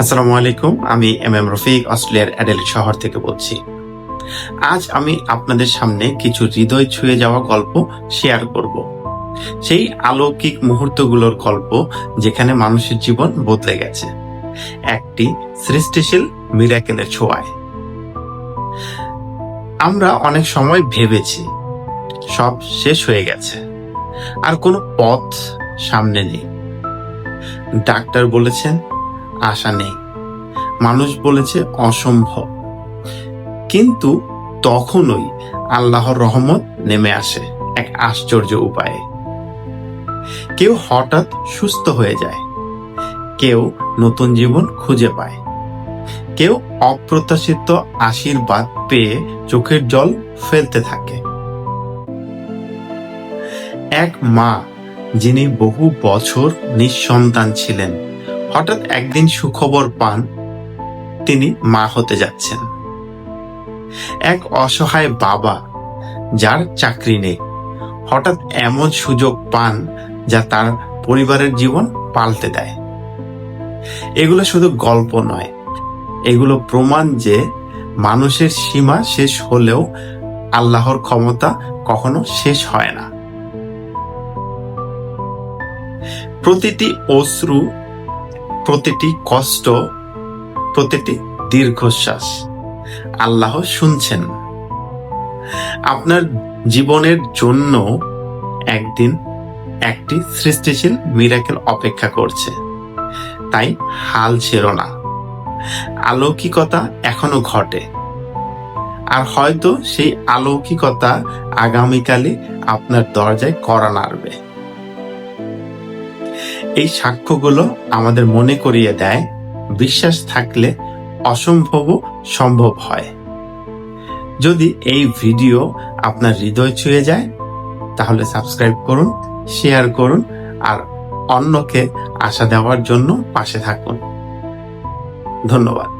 আসসালামু আলাইকুম, আমি এম এম রফিক, অস্ট্রেলিয়ার অ্যাডেল শহর থেকে বলছি। আজ আমি আপনাদের সামনে কিছু হৃদয় ছুঁয়ে যাওয়া গল্প শেয়ার করব। সেই আলৌকিক মুহূর্তগুলোর গল্প যেখানে মানুষের জীবন বদলে গেছে। একটি সৃষ্টিশীল মিরাকেলের ছোঁয়ায়। আমরা অনেক সময় ভেবেছি, সব শেষ হয়ে গেছে, আর কোনো পথ সামনে নেই। ডাক্তার বলেছেন আশা নেই। মানুষ বলেছে অসম্ভব। কিন্তু তখনই আল্লাহর রহমত নেমে আসে এক আশ্চর্য উপায়ে। কেউ হঠাৎ সুস্থ হয়ে যায়। কেউ নতুন জীবন খুঁজে পায়। কেউ অপ্রত্যাশিত আশীর্বাদ পেয়ে চোখের জল ফেলতে থাকে। এক মা, যিনি বহু বছর নিঃসন্তান ছিলেন হঠাৎ একদিন সুখবর পান, তিনি মা হতে যাচ্ছেন। এক অসহায় বাবা, যার চাকরি নেই, হঠাৎ এমন সুযোগ পান যা তার পরিবারের জীবন পাল্টে দেয়। এগুলো শুধু গল্প নয়, এগুলো প্রমাণ যে মানুষের সীমা শেষ হলেও আল্লাহর ক্ষমতা কখনো শেষ হয় না। প্রতিটি অশ্রু প্রতিটি কষ্ট, প্রতিটি দীর্ঘশ্বাস আল্লাহ শুনছেন। আপনার জীবনের জন্য একদিন একটি সৃষ্টিশীল মিরাকেল অপেক্ষা করছে। তাই হাল ছেড়ো না। আলৌকিকতা এখনও ঘটে। আর হয়তো সেই আলৌকিকতা আগামীকালে আপনার দরজায় করা নাড়বে। এই সাক্ষ্যগুলো আমাদের মনে করিয়ে দেয়, বিশ্বাস থাকলে অসম্ভব সম্ভব হয়। যদি এই ভিডিও আপনার হৃদয় ছুঁয়ে যায়, তাহলে সাবস্ক্রাইব করুন, শেয়ার করুন, আর অন্যকে আশা দেওয়ার জন্য পাশে থাকুন। ধন্যবাদ।